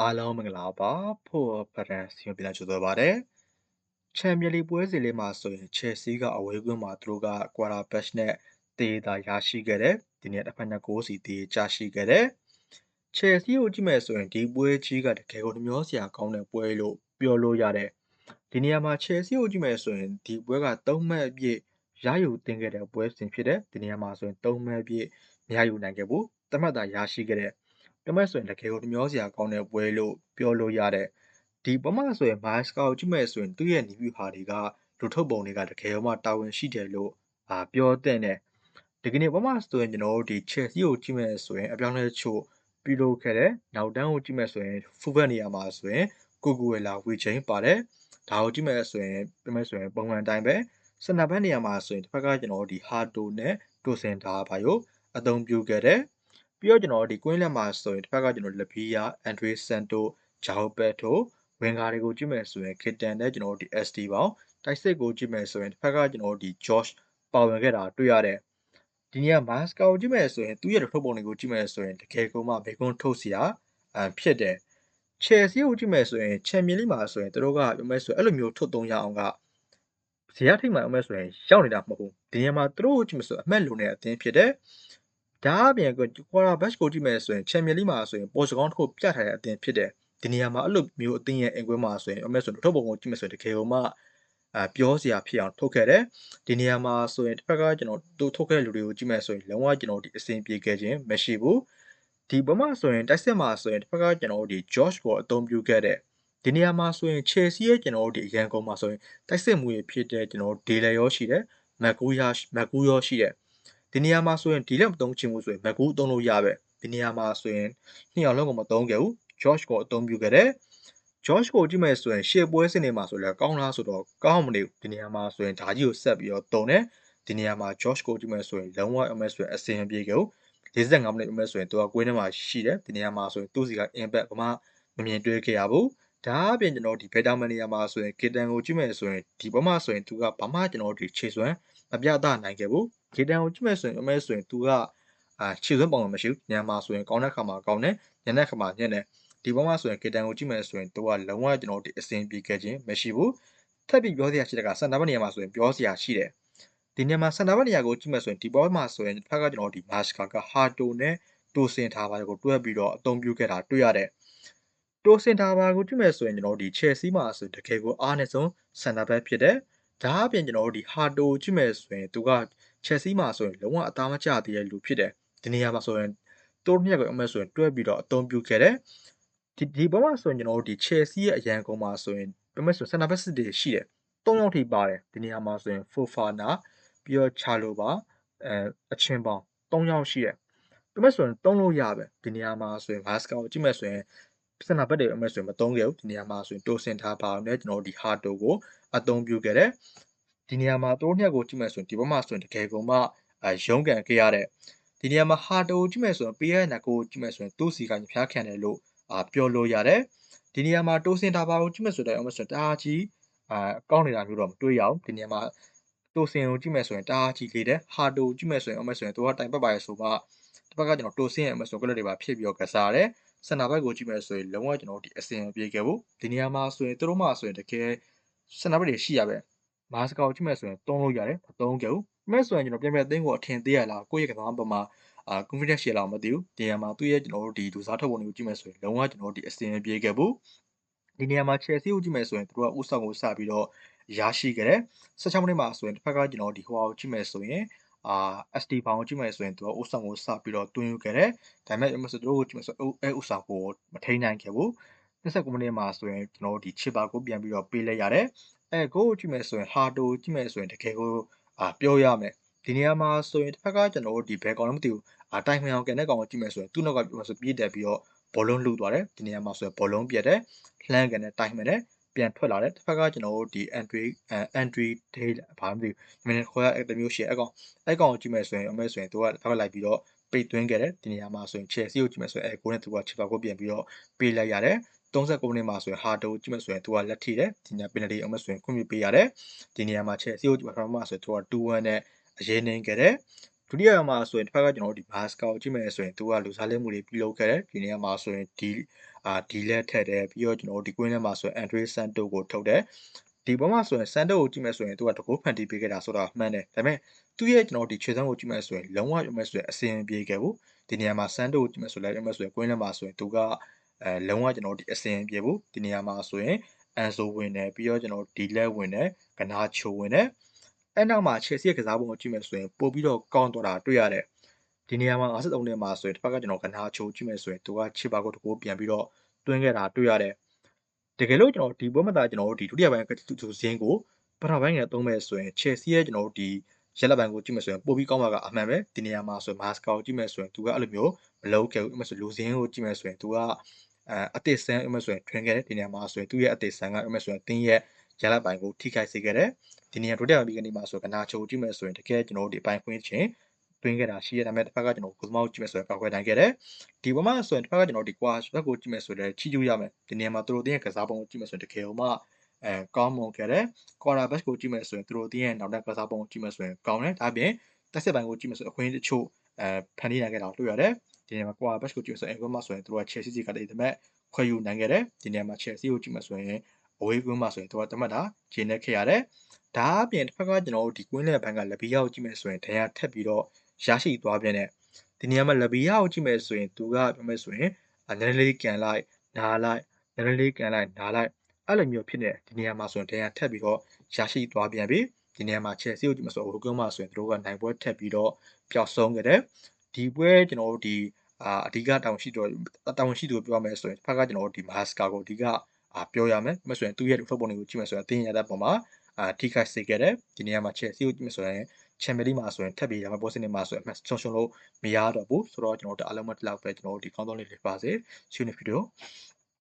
အားလုံးမင်္ဂလာပါဖို့ဖရန်စီယိုပြန်ကြိုဆိုပါရစေချန်ပီယံလိပွဲစဉ်လေးမှာဆိုရင်ချယ်ဆီကအဝေးကွင်းမှာသူတို့ကကွာတာဘက်ချ်နဲ့တေးတာရရှိခဲ့တယ်ဒီနေ့တစ်ဖက်နှစ်ဂိုးစီတေးကြရှိခဲ့တယ်ချယ်ဆီကိုကြည့်မယ်ဆိုရင်ဒီပွဲကြီးကတကယ်ကိုနှမျောစရာကောင်းတဲ့ပွဲလို့ပြောလို့ရတယ်ဒီနေရာမှာချယ်ဆီကိုကြည့်မယ်ဆိုရင်ဒီပွဲက3မှတ်အပြည့်ရယူတင်ခဲ့တဲ့ပွဲစဉ်ဖြစ်တယ်ဒီနေရာမှာဆိုရင်3မှတ်အပြည့်မရယူနိုင်ခဲ့ဘူးတမတ်တာရရှိခဲ့တဲ့ ပြောမယ်ဆိုရင်တကယ်ကိုမျောစရာကောင်းတဲ့ပွဲလို့ပြောလို့ရတဲ့ဒီပမာဆိုရင်မိုင်းစကောက်ကြည့်မယ်ဆိုရင်သူ့ရဲ့နီးဗျူဟာတွေကလူထုတ်ပုံတွေကတကယ်မှတာဝန်ရှိတယ်လို့အာပြောတဲ့နဲ့ဒီကနေ့ပမာဆိုရင်ကျွန်တော်တို့ဒီ Chelsea ကိုကြည့်မယ်ဆိုရင်အပြောင်းလဲချို့ပြုလုပ်ခဲ့တယ်နောက်တန်းကိုကြည့်မယ်ဆိုရင်ဖူဘက်နေရာမှာဆိုရင်ကိုကူဝဲလာဝီချင်းပါတယ်ဒါကိုကြည့်မယ်ဆိုရင်ပြမယ်ဆိုရင်ပုံမှန်တိုင်းပဲစနဘက်နေရာမှာဆိုရင်တစ်ဖက်ကကျွန်တော်တို့ဒီဟာတိုနဲ့တိုစင်ဒါဘာယိုအသုံးပြုခဲ့တယ် ပြီးတော့ကျွန်တော်ဒီကွင်းလက်မှာဆိုရင်တစ်ဖက်ကကျွန်တော်လက်ဘီယာအန်ဒရီဆန်တိုဂျာဟိုပက်ထိုဝင်ကာတွေကိုကြည့်မယ်ဆိုရင်ခီတန်နဲ့ကျွန်တော်ဒီ SD ပေါင်းတိုက်စစ်ကိုကြည့်မယ်ဆိုရင်တစ်ဖက်ကကျွန်တော်ဒီဂျော့ချ်ပါဝင်ခဲ့တာတွေ့ရတဲ့ဒီနေ့ကမတ်စကာကိုကြည့်မယ်ဆိုရင်သူ့ရဲ့ထုတ်ပုံတွေကိုကြည့်မယ်ဆိုရင်တကယ်ကိုမှဘေကွန်ထုတ်စရာအဖြစ်တယ်။ Chelsea ကိုကြည့်မယ်ဆိုရင် Champions League မှာဆိုရင်သူတို့ကပြောမယ်ဆိုရင်အဲ့လိုမျိုးထုတ်သုံးရအောင်ကဇေယျထိတ်မှန်အောင်မယ်ဆိုရင်ရောက်နေတာမဟုတ်ဘူး။ဒီနေ့မှာသူတို့ကိုကြည့်မယ်ဆိုအမှတ်လုံတဲ့အသင်းဖြစ်တဲ့ ဒါအပြင်ကွာရာဘတ်ကိုကြည့်မယ်ဆိုရင်ချန်ပီယံလိမှာဆိုရင်ပေါ်စကောင်းတစ်ခုပြထားတဲ့အသင်းဖြစ်တယ်ဒီနေရာမှာအဲ့လိုမျိုးအသင်းရဲ့အင်ကွဲမှာဆိုရင်အမဲဆိုထုတ်ပုံကိုကြည့်မယ်ဆိုရင်တကယ်ကိုမှအပြောစရာဖြစ်အောင်ထုတ်ခဲ့တယ်ဒီနေရာမှာဆိုရင်တစ်ဖက်ကကျွန်တော်တို့ထုတ်ခဲ့တဲ့လူတွေကိုကြည့်မယ်ဆိုရင်လုံးဝကျွန်တော်ဒီအဆင်ပြေခဲ့ခြင်းမရှိဘူးဒီဘမဆိုရင်တိုက်စစ်မှာဆိုရင်တစ်ဖက်ကကျွန်တော်တို့ဒီ George ကိုအသုံးပြုခဲ့တဲ့ဒီနေရာမှာဆိုရင် Chelsea ရဲ့ကျွန်တော်တို့ဒီအရန်ကုန်မှာဆိုရင်တိုက်စစ်မှုရဖြစ်တဲ့ကျွန်တော်ဒေလရောရှိတယ်မက်ကူရမက်ကူရောရှိတယ် ဒီနေရာမှာဆိုရင်ဒီလက်မသုံးချင်ဘူးဆိုရင်မက်ကူသုံးလို့ရပဲဒီနေရာမှာဆိုရင်နှစ်ယောက်လုံးကမသုံးခဲ့ဘူး George ကိုအသုံးပြုခဲ့တယ် George ကိုကြည့်မယ်ဆိုရင်ရှေ့ပွဲစဉ်တွေမှာဆိုလည်းကောင်းလားဆိုတော့ကောင်းမနေဘူးဒီနေရာမှာဆိုရင်ဓာကြီးကိုဆက်ပြီးတော့တုံတယ်ဒီနေရာမှာ George ကိုကြည့်မယ်ဆိုရင်လုံးဝအမဲဆိုရင်အစင်ပြေခဲ့ဘူး45မိနစ်အမဲဆိုရင်သူကကွင်းထဲမှာရှိတယ်ဒီနေရာမှာဆိုရင်သူ့စီက impact ဘာမှမမြင်တွေ့ခဲ့ရဘူးဒါအပြင်ကျွန်တော်ဒီ beta man နေရာမှာဆိုရင် Kitan ကိုကြည့်မယ်ဆိုရင်ဒီဘက်မှာဆိုရင်သူကဘာမှကျွန်တော်ဒီခြေစွမ်းမပြသနိုင်ခဲ့ဘူး Kitan ကိုကြည့်မယ်ဆိုရင်အမဲဆိုရင်သူကအာခြေစွမ်းပုံမှန်မရှိဘူးညမှာဆိုရင်ကောင်းတဲ့ခါမှာကောင်းတယ်ညတဲ့ခါမှာညနေဒီဘက်မှာဆိုရင်ကေတန်ကိုကြည့်မယ်ဆိုရင်သူကလုံးဝကျွန်တော်ဒီအစင်ပြေခဲ့ခြင်းမရှိဘူးထပ်ပြီးပြောစရာရှိတဲ့ကစန်တာဘတ်နေရာမှာဆိုရင်ပြောစရာရှိတယ်ဒီနေရာမှာစန်တာဘတ်နေရာကိုကြည့်မယ်ဆိုရင်ဒီဘောမှာဆိုရင်တစ်ဖက်ကကျွန်တော်ဒီမာစကာကဟာတိုနဲ့တိုစင်ထားပါကိုတွဲပြီးတော့အသုံးပြုခဲ့တာတွေ့ရတယ်တိုစင်ထားပါကိုကြည့်မယ်ဆိုရင်ကျွန်တော်ဒီ Chelsea မှာဆိုတကယ်ကိုအားနဲ့ဆုံးစန်တာဘတ်ဖြစ်တယ်ဒါအပြင်ကျွန်တော်တို့ဒီဟာတိုကြည့်မယ်ဆိုရင်သူက Chelsea မှာဆိုရင်လုံးဝအသားမကျသေးတဲ့လူဖြစ်တယ်ဒီနေရာမှာဆိုရင်တိုးမြက်ကိုအမဲဆိုရင်တွဲပြီးတော့အသုံးပြုခဲ့တယ်ဒီဒီဘက်မှာဆိုရင်ကျွန်တော်တို့ဒီ Chelsea ရဲ့အရန်ကုန်းမှာဆိုရင်ပြမဆိုစင်တာဘက်စစ်တွေရှိတယ်၃ယောက်ထိပါတယ်ဒီနေရာမှာဆိုရင် Fofana ပြီးတော့ Chalobah အဲအချင်းပေါင်း၃ယောက်ရှိတယ်ပြမဆိုရင်သုံးလို့ရပဲဒီနေရာမှာဆိုရင် Vasca ကိုကြည့်မယ်ဆိုရင်စင်တာဘက်တွေအမဲဆိုရင်မသုံးခဲ့ဘူးဒီနေရာမှာဆိုရင်တိုစင်ထားပါအောင်နဲ့ကျွန်တော်တို့ဒီ Hato ကိုအသုံးပြုခဲ့တယ် ဒီနေရာမှာတိုးနှစ်ကိုကြည့်မယ်ဆိုရင်ဒီဘက်မှာဆိုရင်တကယ်ကိုမှအဲရုံးကန်ခဲ့ရတဲ့ဒီနေရာမှာဟာတိုကိုကြည့်မယ်ဆိုရင်ပေးရတဲ့ကိုကြည့်မယ်ဆိုရင်သူ့စီကညဖျားခံတယ်လို့အာပြောလို့ရတယ်ဒီနေရာမှာတိုးစင်တာပါကိုကြည့်မယ်ဆိုတော့အမဆိုတအားကြီးအာကောင်းနေတာမျိုးတော့မတွေ့ရအောင်ဒီနေရာမှာတိုးစင်ကိုကြည့်မယ်ဆိုရင်တအားကြီးလေးတယ်ဟာတိုကြည့်မယ်ဆိုရင်အမဆိုရင်သူကတိုင်ပတ်ပါရဲဆိုမှတစ်ဖက်ကကျွန်တော်တိုးစင်ရဲ့အမဆိုကလပ်တွေပါဖြစ်ပြီးတော့ကစားတယ်စင်တာဘက်ကိုကြည့်မယ်ဆိုရင်လုံးဝကျွန်တော်ဒီအစင်ပြေခဲ့ဘူးဒီနေရာမှာဆိုရင်သူတို့မှဆိုရင်တကယ်စင်တာဘက်တွေရှိရပဲ မာစကာကိုကြည့်မယ်ဆိုရင်တုံးလို့ရတယ်မတုံးခဲ့ဘူးမဲ့ဆိုရင်ကျွန်တော်ပြန်ပြန်အသင်းကိုအထင်သေးရလားကိုယ့်ရဲ့ကစားပုံမှာအာ confidence ရှိလားမသိဘူးဒီနေရာမှာသူ့ရဲ့ကျွန်တော်တို့ဒီလူစားထုတ်ပုံတွေကိုကြည့်မယ်ဆိုရင်လုံးဝကျွန်တော်တို့ဒီအစင်ပြေခဲ့ဘူးဒီနေရာမှာ Chelsea ကိုကြည့်မယ်ဆိုရင်သူတို့ကဥဆောင်ကိုစပြီးတော့ရရှိခဲ့တယ်16မိနစ်မှာဆိုရင်တစ်ဖက်ကကျွန်တော်ဒီဟိုဟာကိုကြည့်မယ်ဆိုရင်အာ SD ဘောင်ကိုကြည့်မယ်ဆိုရင်သူကဥဆောင်ကိုစပြီးတော့တွင်းယူခဲ့တယ်ဒါပေမဲ့မဆိုသူတို့ကိုကြည့်မယ်ဆိုအဲဥဆောင်ကိုမထိန်းနိုင်ခဲ့ဘူး29မိနစ်မှာဆိုရင်ကျွန်တော်တို့ဒီ chipper ကိုပြန်ပြီးတော့ပေးလိုက်ရတယ် အဲကိုကိုကြည့်မယ်ဆိုရင် hard ကိုကြည့်မယ်ဆိုရင်တကယ်ကိုအာပြောရမယ်ဒီနေရာမှာဆိုရင်တစ်ဖက်ကကျွန်တော်တို့ဒီဘယ်ကောင်လည်းမသိဘူးအာတိုင်မှန်အောင်ကန်တဲ့ကောင်ကိုကြည့်မယ်ဆိုရင်သူ့နောက်ကပြောဆိုပြေးတက်ပြီးတော့ဘောလုံးလှုပ်သွားတယ်ဒီနေရာမှာဆိုရင်ဘောလုံးပြတ်တယ်လှမ်းကန်တဲ့တိုင်မှန်တယ်ပြန်ထွက်လာတယ်တစ်ဖက်ကကျွန်တော်တို့ဒီ entry entry day ဘာမှမသိဘူးမင်းခေါ်ရတဲ့မျိုးရှိအဲ့ကောင်အဲ့ကောင်ကိုကြည့်မယ်ဆိုရင်အမဲဆိုရင်သူကတစ်ဖက်လိုက်ပြီးတော့ပိတ်သွင်းခဲ့တယ်ဒီနေရာမှာဆိုရင် Chelsea ကိုကြည့်မယ်ဆိုရင်အဲကိုနဲ့သူကချစ်ပါကိုပြန်ပြီးတော့ပေးလိုက်ရတယ် 39မိနစ်မှာဆိုရင်ဟာတိုကြည့်မယ်ဆိုရင်သူကလက်ထိတယ်ဒီညပင်နတီအောင်မဆိုရင်ခွင့်ပြုပေးရတယ်ဒီနေရာမှာ Chelsea ကိုပထမမှာဆိုရင်သူက2-1နဲ့အရေးနှင်းခဲ့တယ်ဒုတိယမှာဆိုရင်တစ်ဖက်ကကျွန်တော်တို့ဒီဘာစကာကိုကြည့်မယ်ဆိုရင်သူကလူစားလဲမှုတွေပြုလုပ်ခဲ့တယ်ဒီနေရာမှာဆိုရင်ဒီအာဒီလက်ထက်တယ်ပြီးတော့ကျွန်တော်တို့ဒီကွင်းထဲမှာဆိုရင်အန်ဒရေးဆန်တိုကိုထုတ်တယ်ဒီဘက်မှာဆိုရင်ဆန်တိုကိုကြည့်မယ်ဆိုရင်သူကတကိုးဖန်တီးပေးခဲ့တာဆိုတာမှန်တယ်ဒါပေမဲ့သူ့ရဲ့ကျွန်တော်တို့ဒီခြေစမ်းကိုကြည့်မယ်ဆိုရင်လုံးဝပြောမယ်ဆိုရင်အစင်ပြေခဲ့ဘူးဒီနေရာမှာဆန်တိုကိုကြည့်မယ်ဆိုလည်းပြောမယ်ဆိုရင်ကွင်းထဲမှာဆိုရင်သူက အဲလုံးဝကျွန်တော်တို့ဒီအစင်ပြေဘူးဒီနေရာမှာဆိုရင်အန်ဆိုဝင်တယ်ပြီးတော့ကျွန်တော်တို့ဒီလက်ဝင်တယ်ကနာချိုဝင်တယ်အဲ့နောက်မှာ Chelsea ရဲ့ကစားပုံကိုကြည့်မယ်ဆိုရင်ပို့ပြီးတော့ကောင်းတော့တာတွေ့ရတယ်ဒီနေရာမှာ53နှစ်မှာဆိုရင်တစ်ဖက်ကကျွန်တော်ကနာချိုကြည့်မယ်ဆိုရင်သူကချစ်ပါကိုတကိုးပြန်ပြီးတော့တွင်းခဲ့တာတွေ့ရတယ်တကယ်လို့ကျွန်တော်ဒီပွဲမှာကျွန်တော်တို့ဒီဒုတိယပိုင်းကတူဇင်းကိုပထမပိုင်းကသုံးမဲ့ဆိုရင် Chelsea ရဲ့ကျွန်တော်တို့ဒီရက်လက်ပိုင်းကိုကြည့်မယ်ဆိုရင်ပို့ပြီးကောင်းမှာကအမှန်ပဲဒီနေရာမှာဆိုရင် Masca ကိုကြည့်မယ်ဆိုရင်သူကအဲ့လိုမျိုးမလုံးခဲ့ဘူးအဲ့မှာဆိုလူစင်းကိုကြည့်မယ်ဆိုရင်သူက အဲအသစ်ဆန်းအဲ့မှာဆိုရင်ထွင်ခဲ့တယ်ဒီနေရာမှာဆိုရင်သူ့ရဲ့အသစ်ဆန်းကအဲ့မှာဆိုရင်တင်းရဲ့ရက်လက်ပိုင်းကိုထိခိုက်စေခဲ့တယ်ဒီနေရာဒုတိယပိုင်းကနေမှာဆိုကနာချိုကြည့်မယ်ဆိုရင်တကယ်ကျွန်တော်တို့ဒီအပိုင်းခွင်းချင်းတွင်းခဲ့တာရှိရတဲ့မဲ့တစ်ဖက်ကကျွန်တော်ကိုစမောက်ကြည့်မယ်ဆိုရင်ပောက်ခွဲနိုင်ခဲ့တယ်ဒီဘက်မှာဆိုရင်တစ်ဖက်ကကျွန်တော်ဒီကွာဘက်ကိုကြည့်မယ်ဆိုရင်ချီကျူးရမယ်ဒီနေရာမှာသူတို့တင်းရဲ့ကစားပုံကိုကြည့်မယ်ဆိုရင်တကယ်လို့မှအဲကောင်းမွန်ခဲ့တယ်ကွာရာဘက်ကိုကြည့်မယ်ဆိုရင်သူတို့တင်းရဲ့နောက်တဲ့ကစားပုံကိုကြည့်မယ်ဆိုရင်ကောင်းတယ်ဒါပြင်တက်ဆက်ပိုင်းကိုကြည့်မယ်ဆိုရင်အခွင့်အရေးတချို့အဲဖန်တီးနိုင်ခဲ့တာတွေ့ရတယ် ဒီနေရာမှာကွာဘက်ကိုကြည့်မယ်ဆိုရင်အင်ကွန်မှာဆိုရင်သူတို့က Chelsea စီကတည်းကမဲ့ခွဲယူနိုင်ခဲ့တယ်ဒီနေရာမှာ Chelsea ကိုကြည့်မယ်ဆိုရင်အဝေးကွင်းမှာဆိုရင်သူကတမတ်တာဂျင်းနဲ့ခဲ့ရတယ်ဒါအပြင်တစ်ဖက်ကကျွန်တော်တို့ဒီကွင်းလက်ဘက်ကလက်ဘီယာကိုကြည့်မယ်ဆိုရင်ဒဏ်ရာထက်ပြီးတော့ရရှိသွားပြန်တယ်ဒီနေရာမှာလက်ဘီယာကိုကြည့်မယ်ဆိုရင်သူကပြောမယ်ဆိုရင်နည်းနည်းလေးကန်လိုက်နားလိုက်နည်းနည်းလေးကန်လိုက်နားလိုက်အဲ့လိုမျိုးဖြစ်နေဒီနေရာမှာဆိုရင်ဒဏ်ရာထက်ပြီးတော့ရရှိသွားပြန်ပြီဒီနေရာမှာ Chelsea ကိုကြည့်မယ်ဆိုဟိုကွင်းမှာဆိုရင်သူတို့ကနိုင်ပွဲထက်ပြီးတော့ပျောက်ဆုံးခဲ့တယ် ဒီပွဲကျွန်တော်တို့ဒီအာအဓိကတောင်ရှိတော့တောင်ရှိသူပြောရမယ်ဆိုရင်တစ်ဖက်ကကျွန်တော်တို့ဒီ Maska ကိုအဓိကအာပြောရမယ်။မဆိုရင်သူ့ရဲ့ထုတ်ပုံတွေကိုကြည့်မယ်ဆိုရင်အသင်းရတဲ့ပုံမှာအာထိခိုက်စေခဲ့တယ်။ဒီနေရာမှာ Chelsea ကိုကြည့်မယ်ဆိုရင် Champions League မှာဆိုရင်ထပ်ပြီးရမယ့်ပွဲစဉ်တွေမှာဆိုရင်အမှတ်ဆုံးရှုံးလို့မရတော့ဘူး။ဆိုတော့ကျွန်တော်တို့အားလုံးမတလောက်ပဲကျွန်တော်တို့ဒီကောင်းကောင်းလေးလေးပါစေ။ရှင်းနေဗီဒီယို